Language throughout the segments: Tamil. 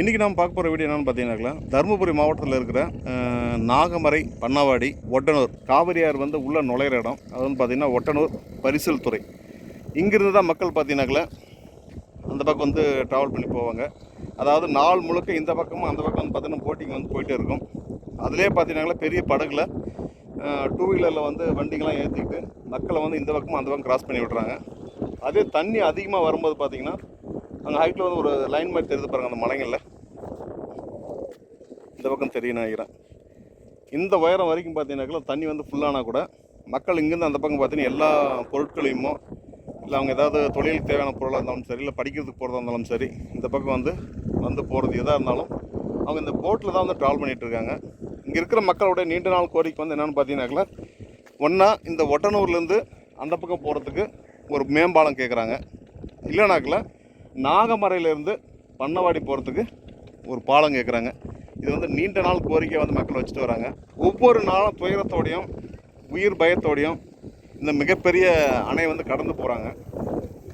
இன்றைக்கி நாம் பார்க்க போகிற வீடியோ என்னென்னு பார்த்தீங்கன்னாக்கா தருமபுரி மாவட்டத்தில் இருக்கிற நாகமறை நாகமரை பண்ணாவாடி ஒட்டனூர். காவிரியார் வந்து உள்ளே நுழையிற இடம். அது வந்து பார்த்திங்கன்னா ஒட்டனூர் பரிசல் துறை. இங்கிருந்து தான் மக்கள் பார்த்தீங்கன்னாக்கா அந்த பக்கம் வந்து ட்ராவல் பண்ணி போவாங்க. அதாவது நாள் முழுக்க இந்த பக்கமும் அந்த பக்கம் வந்து பார்த்தீங்கன்னா போட்டிங் வந்து போயிட்டே இருக்கும். அதிலே பார்த்தீங்கன்னாக்கா பெரிய படகுல டூ வீலரில் வந்து வண்டிங்கெல்லாம் ஏற்றிக்கிட்டு மக்களை வந்து இந்த பக்கமும் அந்த பக்கம் கிராஸ் பண்ணி விட்றாங்க அதே தண்ணி அதிகமாக வரும்போது பார்த்திங்கன்னா அங்கே ஹைட்டில் வந்து ஒரு லைன் மாதிரி தெரியுது பாருங்க அந்த மலைங்களில். இந்த பக்கம் தெரியும் நினைக்கிறேன். இந்த உயரம் வரைக்கும் பார்த்தீங்கன்னாக்கா தண்ணி வந்து ஃபுல்லானா கூட மக்கள் இங்கேருந்து அந்த பக்கம் பார்த்தீங்கன்னா எல்லா பொருட்களையுமோ இல்லை அவங்க ஏதாவது தொழிலுக்கு தேவையான பொருளாக இருந்தாலும் சரி இல்லை படிக்கிறதுக்கு போகிறதா இருந்தாலும் சரி இந்த பக்கம் வந்து வந்து போகிறது எதாக இருந்தாலும் அவங்க இந்த போட்டில் தான் வந்து ட்ராவல் பண்ணிகிட்ருக்காங்க இங்கே இருக்கிற மக்களுடைய நீண்ட நாள் கோரிக்கை வந்து என்னென்னு பார்த்தீங்கன்னாக்கா ஒன்றா இந்த ஒட்டனூர்லேருந்து அந்த பக்கம் போகிறதுக்கு ஒரு மேம்பாலம் கேட்குறாங்க இல்லைனாக்கில் நாகமரையிலேருந்து பண்ணவாடி போகிறதுக்கு ஒரு பாலம் கேட்குறாங்க இது வந்து நீண்ட நாள் கோரிக்கை வந்து மக்கள் வச்சுட்டு வராங்க. ஒவ்வொரு நாளும் துயரத்தோடையும் உயிர் பயத்தோடையும் இந்த மிகப்பெரிய அணை வந்து கடந்து போகிறாங்க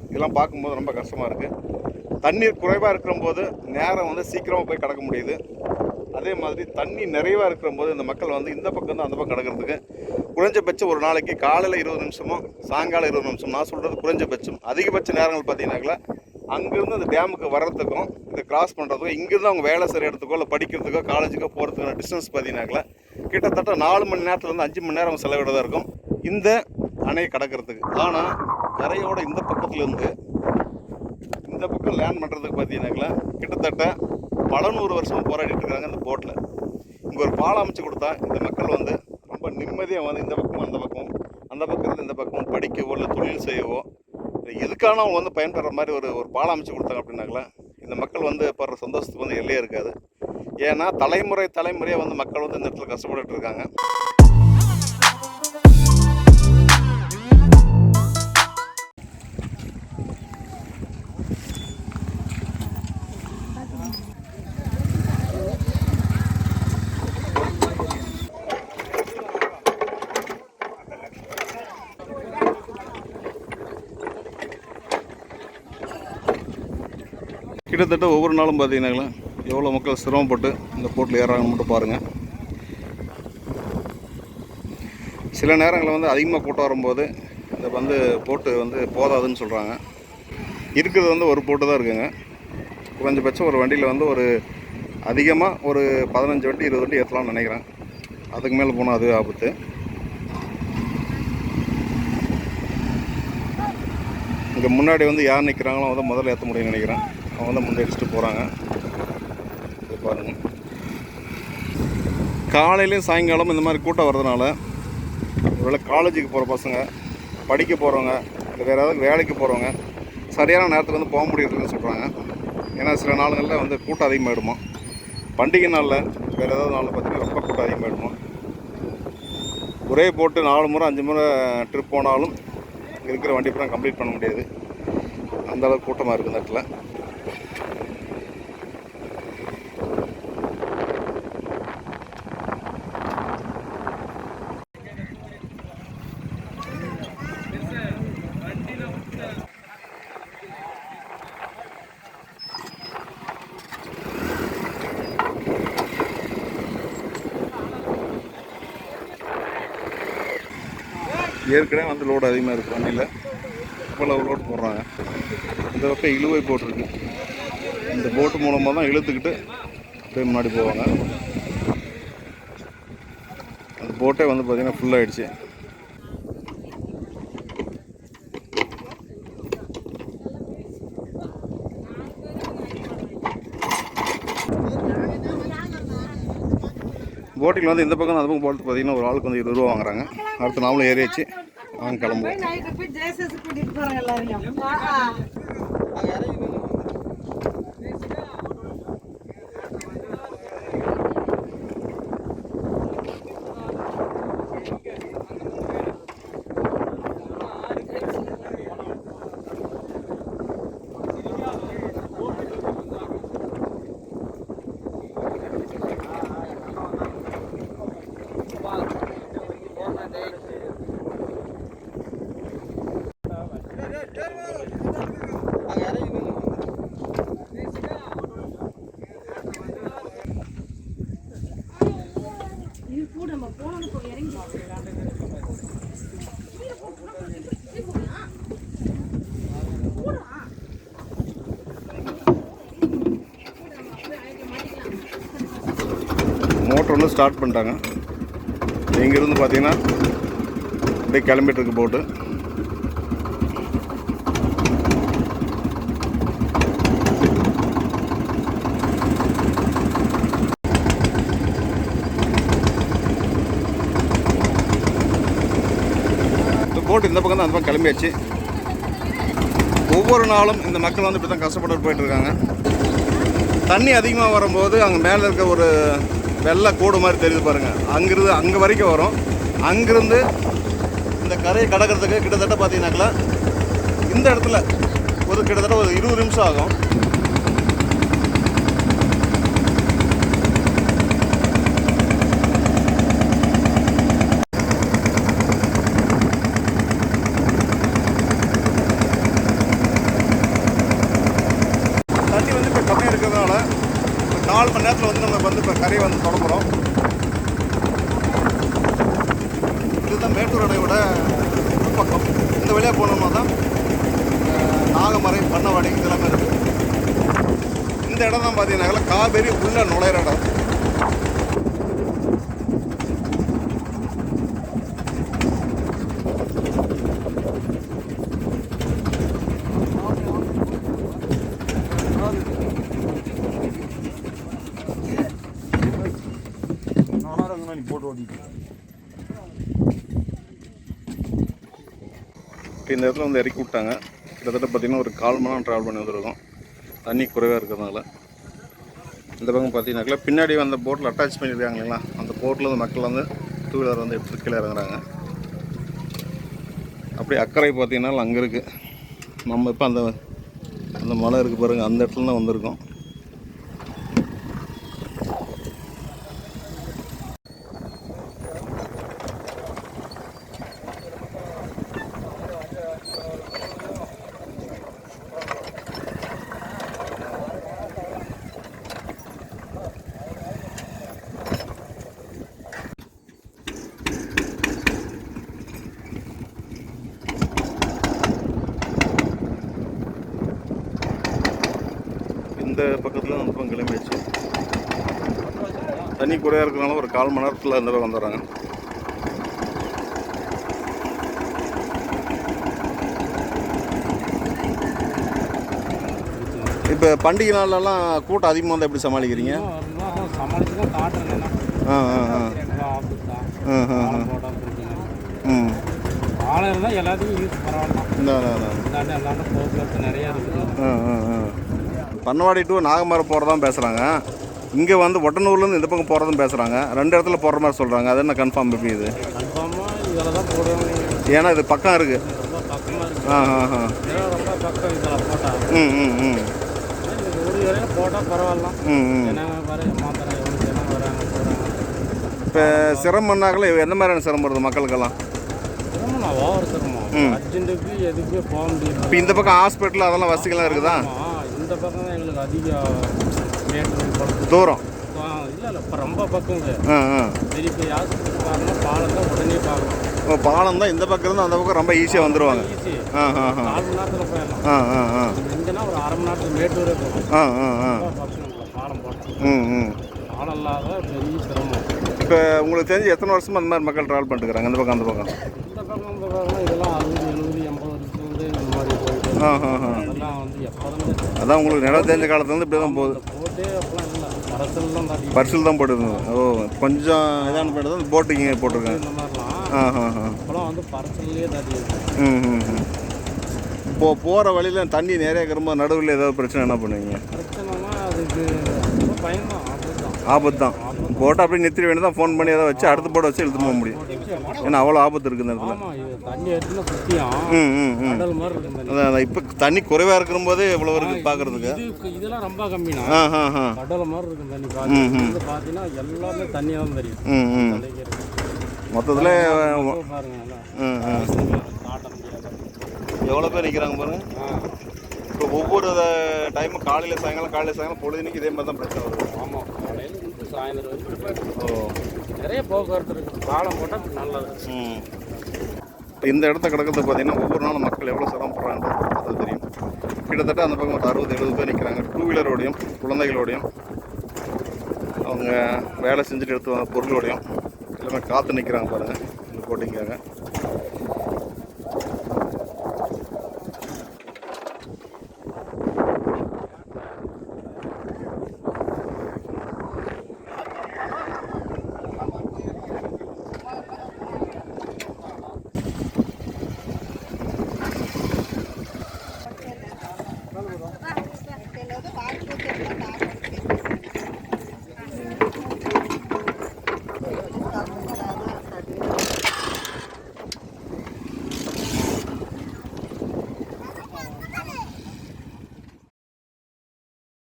இதெல்லாம் பார்க்கும்போது ரொம்ப கஷ்டமாக இருக்குது தண்ணீர் குறைவாக இருக்கிறம்போது நேரம் வந்து சீக்கிரமாக போய் கடக்க முடியுது. அதே மாதிரி தண்ணி நிறைவாக இருக்கிறம்போது இந்த மக்கள் வந்து இந்த பக்கம் தான் அந்த பக்கம் கிடக்கிறதுக்கு குறைஞ்சபட்சம் ஒரு நாளைக்கு காலையில் இருபது நிமிஷமும் சாயங்காலம் இருபது நிமிஷம். நான் சொல்கிறது குறைஞ்சபட்சம். அதிகபட்ச நேரங்கள் பார்த்தீங்கன்னாக்கா அங்கேருந்து அந்த டேமுக்கு வர்றதுக்கும் இதை கிராஸ் பண்ணுறதுக்கும் இங்கேருந்து அவங்க வேலை செய்கிற இடத்துக்கோ இல்லை படிக்கிறதுக்கோ காலேஜுக்கோ போகிறதுக்கான டிஸ்டன்ஸ் பார்த்தீங்கன்னாக்கா கிட்டத்தட்ட நாலு மணி நேரத்துலேருந்து அஞ்சு மணி நேரம் செலவிடதாக இருக்கும். இந்த அணையை கடக்கிறதுக்கு. ஆனால் கரையோட இந்த பக்கத்துலேருந்து இந்த பக்கம் லேண்ட் பண்ணுறதுக்கு பார்த்தீங்கன்னாக்கா கிட்டத்தட்ட பல நூறு வருஷமாக போராடிட்டு இருக்காங்க இந்த போட்டில் இங்கே ஒரு பாலம் அமைச்சு கொடுத்தா இந்த மக்கள் வந்து ரொம்ப நிம்மதியாக வந்து இந்த பக்கமும் அந்த பக்கம் அந்த பக்கத்தில் இந்த பக்கமும் படிக்கவோ இல்லை தொழில் செய்யவோ இதுக்கான எதுக்கான அவங்க வந்து பயன்படுற மாதிரி ஒரு ஒரு பாலம் அமைச்சு கொடுத்தாங்க அப்படின்னாங்களா? இந்த மக்கள் வந்து படுற சந்தோஷத்துக்கு வந்து எல்லையே இருக்காது. ஏன்னா தலைமுறை தலைமுறையாக வந்து மக்கள் வந்து இந்த இடத்துல கஷ்டப்பட்டுட்டு இருக்காங்க. கிட்டத்தட்ட ஒவ்வொரு நாளும் பார்த்தீங்கன்னாங்களா எவ்வளோ மக்கள் சிரமப்பட்டு இந்த போட்டில் ஏறாங்கன்னு மட்டும் பாருங்கள் சில நேரங்களில் வந்து அதிகமாக கூட்டம் வரும்போது இந்த வந்து போட்டு வந்து போதாதுன்னு சொல்கிறாங்க இருக்கிறது வந்து ஒரு போட்டு தான் இருக்குங்க. குறைஞ்சபட்சம் ஒரு வண்டியில் வந்து ஒரு அதிகமாக ஒரு பதினஞ்சு வண்டி இருபது வண்டி ஏற்றலாம்னு நினைக்கிறேன். அதுக்கு மேலே போனால் அது ஆபத்து. இங்கே முன்னாடி வந்து யார் நிற்கிறாங்களோ வந்து முதல்ல ஏற்ற முடியும்னு நினைக்கிறேன். அவங்க வந்து முன்னெடிச்சிட்டு போகிறாங்க இது பாருங்க. காலையிலையும் சாயங்காலம் இந்த மாதிரி கூட்டம் வர்றதுனால ஒருவேளை காலேஜுக்கு போகிற பசங்க படிக்க போகிறவங்க இல்லை வேறு ஏதாவது வேலைக்கு போகிறவங்க சரியான நேரத்தில் வந்து போக முடியறதுன்னு சொல்கிறாங்க ஏன்னா சில நாளுங்களில் வந்து கூட்டம் அதிகமாகிடுமா பண்டிகை நாளில் வேறு ஏதாவது நாளில் பார்த்தீங்கன்னா ரொம்ப கூட்டம் அதிகமாகிடுமா ஒரே போட்டு நாலு முறை அஞ்சு முறை ட்ரிப் போனாலும் இருக்கிற வண்டி பூரா கம்ப்ளீட் பண்ண முடியாது. அந்த அளவுக்கு கூட்டமாக இருக்குது இந்த இடத்துல. ஏற்கனவே வந்து லோடு அதிகமாக இருக்குது வண்டியில். இவ்வளவு லோடு போடுறாங்க. இந்த பக்கம் இழுவை போட்டிருக்கு. இந்த போட்டு மூலமாக தான் இழுத்துக்கிட்டு அப்படியே முன்னாடி போவாங்க. அந்த போட்டே வந்து பார்த்திங்கன்னா ஃபுல்லாகிடுச்சு போட்டில் வந்து இந்த பக்கம் அந்த பக்கம் போட்டு பார்த்தீங்கன்னா ஒரு ஆளுக்கு வந்து இருபது ரூபா வாங்குறாங்க. அடுத்து நாமளும் ஏறியாச்சு கிளம்புவோம். போய் நைட்டு போய் ஜேசஸ் கூட்டிட்டு போறாங்க எல்லாரையும். மோட்டர் ஸ்டார்ட் பண்ணிட்டாங்க. இங்கேருந்து பார்த்தீங்கன்னா அப்படியே கிளம்பிட்டுருக்கு போட்டு போட்டு இந்த இந்த பக்கம் தான் அந்த பக்கம் கிளம்பியாச்சு. ஒவ்வொரு நாளும் இந்த மக்கள் வந்து இப்படி தான் கஷ்டப்பட்டு போயிட்டு இருக்காங்க. தண்ணி அதிகமாக வரும்போது அங்கே மேலே இருக்க ஒரு வெள்ளை கூடு மாதிரி தெரியுது பாருங்கள் அங்கிருந்து அங்கே வரைக்கும் வரும். அங்கிருந்து இந்த கரையை கடக்கிறதுக்கு கிட்டத்தட்ட பார்த்தீங்கன்னாக்கா இந்த இடத்துல ஒரு கிட்டத்தட்ட ஒரு இருபது நிமிஷம் ஆகும். தண்ணி வந்து இப்போ கம்மியாக இருக்கிறதுனால நாலு மணி நேரத்தில் வந்து நம்ம வந்து இப்போ கரையை வந்து தொடங்குறோம் இதுதான் மேட்டூர் அணையோட பக்கம் இந்த வழியாக போனோம்னா தான் நாகமரை பண்ணவாடி இதெல்லாமே இருக்குது இந்த இடம் தான் பார்த்தீங்கன்னாக்கா காவேரி உள்ள நுழையிற இடம் போட்டு ஓட்டிட்டு இப்போ இந்த இடத்துல வந்து இறக்கி விட்டாங்க. கிட்டத்தட்ட பார்த்தீங்கன்னா ஒரு கால் மணி நேரம் ட்ராவல் பண்ணி வந்துருக்கோம். தண்ணி குறைவாக இருக்கிறதுனால. இந்த பக்கம் பார்த்தீங்கன்னாக்கா பின்னாடி வந்த போட்டில் அட்டாச் பண்ணியிருக்காங்க இல்லைங்களா? அந்த போட்டில் வந்து மக்கள் வந்து டூ வீலர் வந்து எடுத்து கீழே இறங்குறாங்க. அப்படியே அக்கறை பார்த்தீங்கன்னா அங்கே இருக்குது நம்ம இப்போ அந்த அந்த மலை இருக்குது பாருங்கள் அந்த இடத்துல தான் வந்திருக்கோம் இந்த பக்கத்தில் அந்த பக்கம் கிளம்பிடுச்சு தண்ணி குறையாக இருக்கிறனால ஒரு கால் மணி நேரத்தில் இந்த பக்கம் வந்துடுறாங்க. இப்போ பண்டிகை நாள்லலாம் கூட்டம் அதிகமாக வந்து எப்படி சமாளிக்கிறீங்க? ஆ ஆ ஆ. ஆ ஆ ஆ. ம். ஆளை இருந்தால் எல்லாத்துக்கும் யூஸ் பரவாயில்ல. நிறையா இருக்குது. ஆ ஆ ஆ. பண்ணவாடி டு நாகமரம் போகிறதான் பேசுகிறாங்க இங்கே வந்து ஒட்டனூர்லேருந்து இந்த பக்கம் போகிறதும் பேசுகிறாங்க ரெண்டு இடத்துல போகிற மாதிரி சொல்கிறாங்க அது என்ன கன்ஃபார்ம் எப்படி இது? ஏன்னா இது பக்கம் இருக்குது ஆ ஆ ஆ. ம் ம் ம். இப்போ சிரமம்னாக்கல எந்த மாதிரியான சிரமம் வருது மக்களுக்கெல்லாம்? இப்போ இந்த பக்கம் ஹாஸ்பிட்டல் அதெல்லாம் வசதிகள்லாம் இருக்குதா? இந்த பக்கம் தான் எங்களுக்கு அதிக தூரம். இல்லை இல்லை இப்போ ரொம்ப பக்கங்க. பெரிய பெரிய ஹாஸ்பிட்டல் பார்க்கணும் பாலம் தான் உடனே பார்க்கணும் இப்போ பாலம் தான் இந்த பக்கம் இருந்து அந்த பக்கம் ரொம்ப ஈஸியாக வந்துடுவாங்க ஈஸி நாலு மணி நேரத்தில் போயிடலாம். ஆ ஆ ஆ. இங்கேனா ஒரு அரை மணி நேரத்தில் மேட்டூரே இல்லை பாலம் போட்டோம் பாலம் இல்லாத பெரிய சிரமம். இப்போ உங்களுக்கு தெரிஞ்சு எத்தனை வருஷமா அந்த மாதிரி மக்கள் ட்ராவல் பண்ணிட்டுருக்காங்க? இந்த பக்கம் அந்த பக்கம். இந்த பக்கம் இந்த பக்கம் இதெல்லாம் அறுபது எழுபது எண்பது வருஷத்துலேருந்து இந்த மாதிரி போயிட்டு ஆ அதெல்லாம் வந்து அதான் உங்களுக்கு நிலம் தெரிஞ்ச காலத்துலேருந்து இப்படி தான் போகுது. பரிசில் தான் போட்டுருந்தது. ஓ கொஞ்சம் இதான போய்ட்டு தான் போட்டிங்க போட்டிருக்காங்க. ஆ ஆ ஆ. ம் ம் ம். இப்போ போகிற வழியில் தண்ணி நிறைய இருக்கிற நடுவில் ஏதாவது பிரச்சனை என்ன பண்ணுவீங்க? ஆபத்து தான் போட்டை அப்படியே நிறுத்திட வேண்டியதான் ஃபோன் பண்ணி ஏதாவது வச்சு அடுத்த போட வச்சு இழுத்து போக முடியும். ஏன்னா அவ்வளோ ஆபத்து இருக்குது இந்த இடத்துல. அதான் இப்போ தண்ணி குறைவாக இருக்கிற போதே இவ்வளோ இருக்குது பார்க்குறதுக்கு இது இதெல்லாம் ரொம்ப ஆ கடல் மாதிரி இருக்கும் தண்ணி பார்த்தீங்கன்னா எல்லாமே தண்ணியாக தான் தெரியும். மொத்தத்தில் எவ்வளோ பேர் நிற்கிறாங்க பாருங்க. ஆ. இப்போ ஒவ்வொரு டைமும் காலையில் சாயங்காலம் காலையில் சாயங்காலம் பொழுதுனிக்கு இதே மாதிரி தான் பிரச்சனை வந்து சாயந்தரம் வரைக்கும் ஓ நிறைய போக்குவரத்து இருக்குது பாலம் போட்டால் நல்லது. ம். இந்த இடத்த கிடக்கிறது பார்த்தீங்கன்னா ஒவ்வொரு நாளும் மக்கள் எவ்வளோ சிரமப்படுறாங்க அது தெரியும். கிட்டத்தட்ட அந்த பக்கம் ஒரு அறுபது எழுபது பேர் நிற்கிறாங்க டூ வீலரோடையும் குழந்தைகளோடையும். அவங்க வேலை செஞ்சுட்டு எடுத்து வந்த பொருளோடையும். எல்லாமே காற்று நிற்கிறாங்க பாருங்கள் இந்த போட்டிங்காக.